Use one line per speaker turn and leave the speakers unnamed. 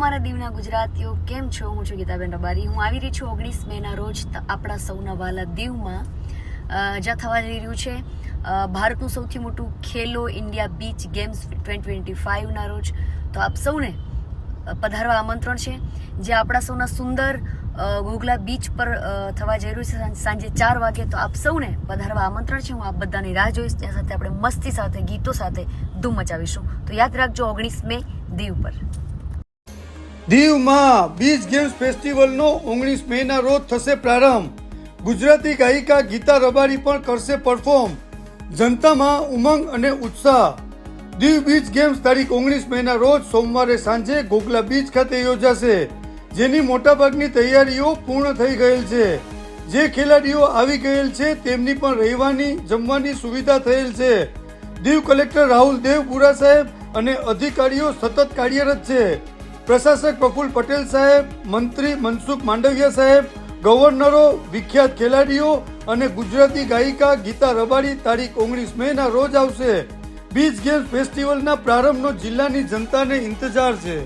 સાથીઓ કેમ છો? હું છું ગીતાબેન રબારી. હું આવી રહી છું ઓગણીસ મેના રોજ આપણા સૌના વાલા દીવમાં. જ્યાં થવા જઈ રહ્યું છે. ભારતનું સૌથી મોટું Khelo India beach games twenty twenty ફાઇવના રોજ. તો આપ સૌને પધારવા આમંત્રણ છે. જે આપણા સૌના સુંદર ઘોઘલા બીચ પર થવા જઈ રહ્યું છે સાંજે ચાર વાગે. તો આપ સૌને પધારવા આમંત્રણ છે. હું આપ બધાની રાહ જોઈશ. ત્યાં સાથે આપણે મસ્તી સાથે, ગીતો સાથે ધૂમ મચાવીશું. તો યાદ રાખજો ઓગણીસ મે દીવ પર.
દીવમાં બીચ ગેમ્સ ફેસ્ટિવલનો ઓગણીસ મેના રોજ થશે પ્રારંભ. ગુજરાતી ગાયિકા ગીતા રબારી પણ કરશે પરફોર્મ. જનતામાં ઉમંગ અને ઉત્સાહ. દીવ બીચ ગેમ્સ તારીખ ઓગણીસ મેના રોજ સોમવારે સાંજે ગોગલા બીચ ખાતે યોજાશે, જેની મોટાભાગની તૈયારીઓ પૂર્ણ થઈ ગયેલ છે. જે ખેલાડીઓ આવી ગયેલ છે તેમની પણ રહેવાની, જમવાની સુવિધા થયેલ છે. દીવ કલેક્ટર રાહુલ દેવપુરા સાહેબ અને અધિકારીઓ સતત કાર્યરત છે. પ્રશાસક પ્રફુલ પટેલ સાહેબ, મંત્રી મનસુખ માંડવિયા સાહેબ, ગવર્નરો, વિખ્યાત ખેલાડીઓ અને ગુજરાતી ગાયિકા ગીતા રબારી તારીખ ઓગણીસ મે ના રોજ આવશે. બીચ ગેમ્સ ફેસ્ટિવલના પ્રારંભનો જિલ્લાની જનતાને ઇંતજાર છે.